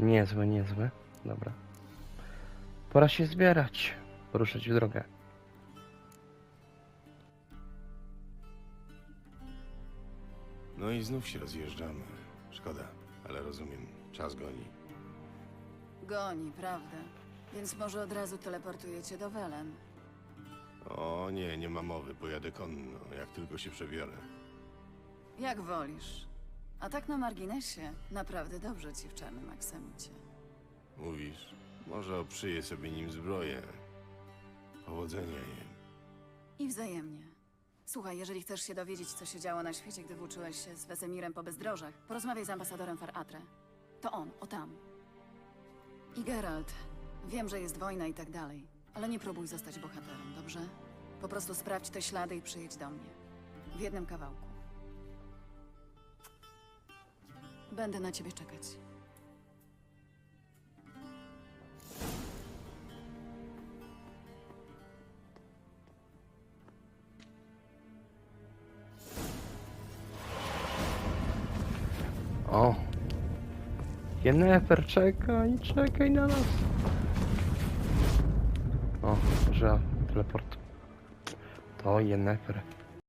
Niezłe, niezłe. Dobra. Pora się zbierać. Ruszać w drogę. No i znów się rozjeżdżamy. Szkoda, ale rozumiem. Czas goni. Goni, prawda? Więc może od razu teleportujecie do Welen. O nie, nie ma mowy. Pojadę konno, jak tylko się przebiorę. Jak wolisz. A tak na marginesie, naprawdę dobrze ci w czarnym aksamicie. Mówisz, może oprzyję sobie nim zbroję. Powodzenia jem. I wzajemnie. Słuchaj, jeżeli chcesz się dowiedzieć, co się działo na świecie, gdy włóczyłeś się z Wesemirem po bezdrożach, porozmawiaj z ambasadorem Faratre. To on, o tam. I Geralt, wiem, że jest wojna i tak dalej, ale nie próbuj zostać bohaterem, dobrze? Po prostu sprawdź te ślady i przyjedź do mnie. W jednym kawałku. Będę na ciebie czekać. O! Jennefer, czekaj, czekaj na nas. O, że teleport. To Jennefer.